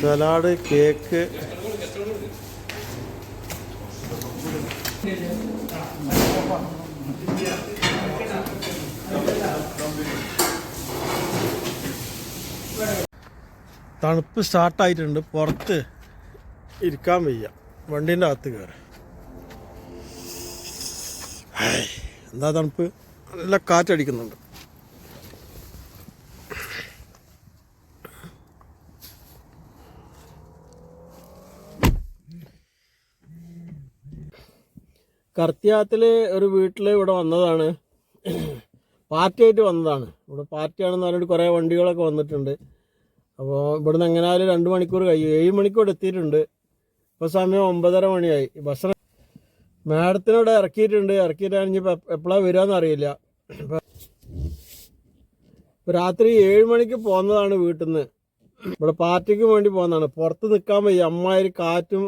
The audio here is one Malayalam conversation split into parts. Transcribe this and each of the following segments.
Salad cake. തണുപ്പ് സ്റ്റാർട്ടായിട്ടുണ്ട്. പുറത്ത് ഇരിക്കാൻ വയ്യ. വണ്ടീന്റെ അകത്ത് കയറി എന്താ തണുപ്പ്? നല്ല കാറ്റടിക്കുന്നുണ്ട്. കർത്തിയാത്തിൽ ഒരു വീട്ടിൽ ഇവിടെ വന്നതാണ്. പാർട്ടിയായിട്ട് വന്നതാണ്. ഇവിടെ പാർട്ടിയാണെന്ന് പറഞ്ഞിട്ട് കുറേ വണ്ടികളൊക്കെ വന്നിട്ടുണ്ട്. അപ്പോൾ ഇവിടുന്ന് എങ്ങനെയായാലും രണ്ട് മണിക്കൂർ കഴിയും. ഏഴ് മണിക്കൂർ എത്തിയിട്ടുണ്ട്. ഇപ്പോൾ സമയം ഒമ്പതര മണിയായി. ഭക്ഷണം മാഡത്തിനോട് ഇറക്കിയിട്ടുണ്ട്. ഇറക്കിയിട്ടാണെങ്കിൽ ഇപ്പം എപ്പോഴാണ് വരികയെന്ന് അറിയില്ല. ഇപ്പോൾ രാത്രി ഏഴ് മണിക്ക് പോകുന്നതാണ് വീട്ടിൽ നിന്ന് ഇവിടെ പാർട്ടിക്ക് വേണ്ടി പോകുന്നതാണ് പുറത്ത് നിൽക്കാൻ വയ്യ. അമ്മാതിരി കാറ്റും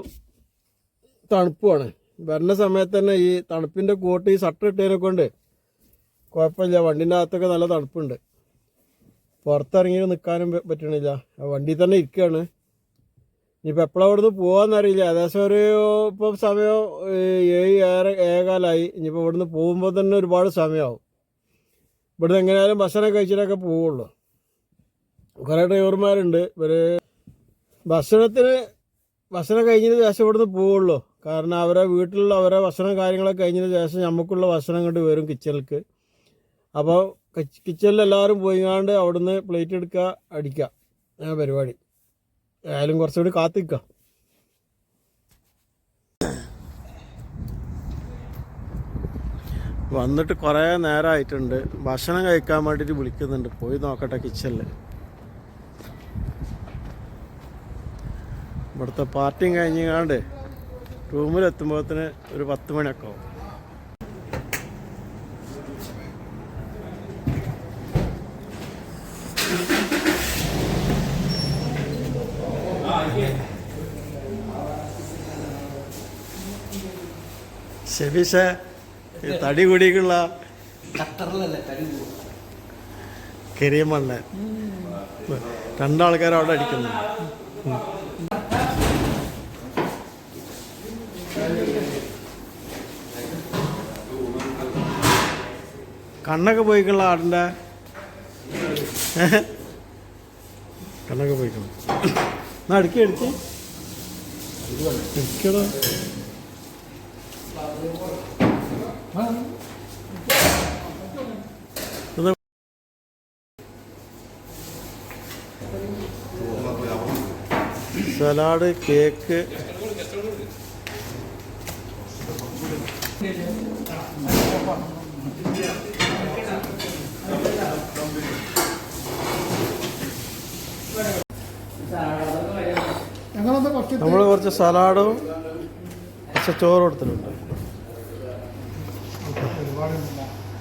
തണുപ്പുമാണ് വരുന്ന സമയത്ത് തന്നെ ഈ തണുപ്പിന്റെ കോട്ട് ഈ ഷർട്ട് ഇട്ടതിനെ കൊണ്ട് കുഴപ്പമില്ല. വണ്ടീന്റെ അകത്തൊക്കെ നല്ല തണുപ്പുണ്ട്. പുറത്തിറങ്ങി നിൽക്കാനും പറ്റണില്ല. ആ വണ്ടിയിൽ തന്നെ ഇരിക്കുകയാണ് ഇനിയിപ്പോൾ എപ്പോഴാണ് ഇവിടുന്ന് പോകാമെന്നറിയില്ല ഏകദേശം ഒരു ഇപ്പം സമയം ഏഴ് ഏറെ ഏകാലായി. ഇനിയിപ്പോൾ ഇവിടുന്ന് പോകുമ്പോൾ തന്നെ ഒരുപാട് സമയമാവും ഇവിടുന്ന് എങ്ങനെയായാലും ഭക്ഷണം കഴിച്ചിട്ടൊക്കെ പോവുള്ളൂ. കുറേ ഡ്രൈവർമാരുണ്ട്. ഇവർ ഭക്ഷണത്തിന് ഭക്ഷണം കഴിഞ്ഞതിന് ശേഷം ഇവിടുന്ന് പോവുള്ളൂ. കാരണം അവരെ വീട്ടിലുള്ള അവരെ ഭക്ഷണം കാര്യങ്ങളൊക്കെ കഴിഞ്ഞതിന് ശേഷം നമുക്കുള്ള ഭക്ഷണം കൊണ്ട് വരും കിച്ചണിലേക്ക് അപ്പോൾ കിച്ചണിൽ എല്ലാവരും പോയിങ്ങാണ്ട് അവിടുന്ന് പ്ലേറ്റ് എടുക്കുക അടിക്കുക ആ പരിപാടി. ആയാലും കുറച്ചുകൂടി കാത്തിക്കുക വന്നിട്ട് കുറേ നേരമായിട്ടുണ്ട് ഭക്ഷണം കഴിക്കാൻ വേണ്ടിയിട്ട് വിളിക്കുന്നുണ്ട്. പോയി നോക്കട്ടെ കിച്ചണിൽ ഇവിടുത്തെ പാർട്ടിയും കഴിഞ്ഞങ്ങാണ്ട് റൂമിലെത്തുമ്പോഴത്തിന് ഒരു പത്ത് മണിയൊക്കെ ആവും. ഷെബീഷ തടി കൂടിയിട്ടുള്ള കെരിയമ്മ അവിടെ അടിക്കുന്നു. കണ്ണൊക്കെ പോയിക്കുള്ള ആടിന്റെ. കണ്ണൊക്കെ പോയിക്കണം? എന്നാ അടുക്കി അടുക്കടോ ഇത് സലാഡ് കേക്ക്. Thank കുറച്ച് നമ്മൾ കുറച്ച് സലാഡും കുറച്ച് ചോറ് എടുത്തിട്ടുണ്ട്.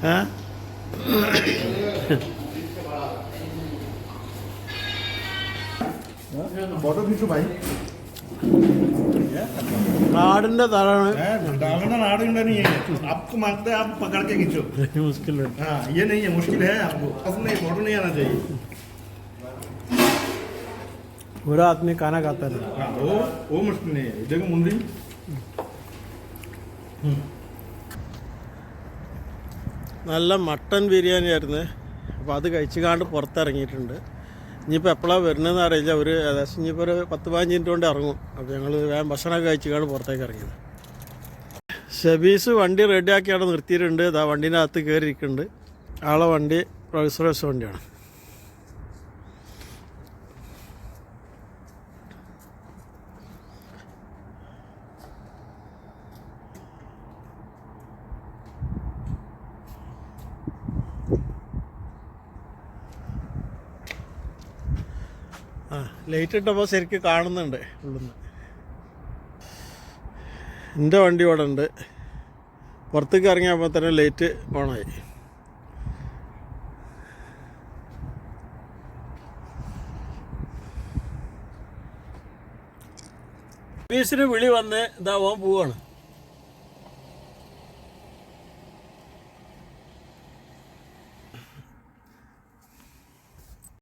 ഏ? ഫോട്ടോ ഭിഷു ഭായി നാടിൻ്റെ തലാണ് डालना नाड़ इंडा नहीं है आपको मांगते हैं आप पकड़ के खींचो മുസ്കിലുണ്ട് हाँ ये नहीं है मुश्किल है आपको बस नहीं फोटो नहीं आना चाहिए ഒരു ആദ്മി കാന കാത്തല്ല हाँ वो वो मुश्किल नहीं है देखो मुंडी നല്ല മട്ടൻ ബിരിയാണി ആയിരുന്നു അപ്പോൾ അത് കഴിച്ചുകാണ്ട് പുറത്തിറങ്ങിയിട്ടുണ്ട് ഇനിയിപ്പോൾ എപ്പോഴാണ് വരുന്നതെന്ന് അറിയില്ല. അവർ ഏകദേശം ഇനിയിപ്പോൾ ഒരു പത്ത് പതിനഞ്ച് മിനിറ്റ് കൊണ്ട് ഇറങ്ങും. അപ്പോൾ ഞങ്ങൾ വേഗം ഭക്ഷണമൊക്കെ കഴിച്ചിട്ടാണ് പുറത്തേക്ക് ഇറങ്ങിയത്. ഷബീസ് വണ്ടി റെഡിയാക്കി നിർത്തിയിട്ടുണ്ട്. ഇതാ വണ്ടീന്റെ അകത്ത് കയറിയിരിക്കുന്നുണ്ട് ആളെ വണ്ടി റോയ്സ് വണ്ടിയാണ് ആ ലൈറ്റ് ഇട്ടപ്പോൾ ശരിക്കും കാണുന്നുണ്ട് ഉള്ളിന്ന്. എന്റെ വണ്ടി ഇവിടെ ഉണ്ട്. പുറത്തേക്ക് ഇറങ്ങിയപ്പോൾ തന്നെ ലൈറ്റ് ഓണായി. പോലീസിന് വിളി വന്ന് ഇതാവാൻ പോവാണ്.